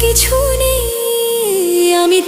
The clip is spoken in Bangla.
কিছু নেই। আমি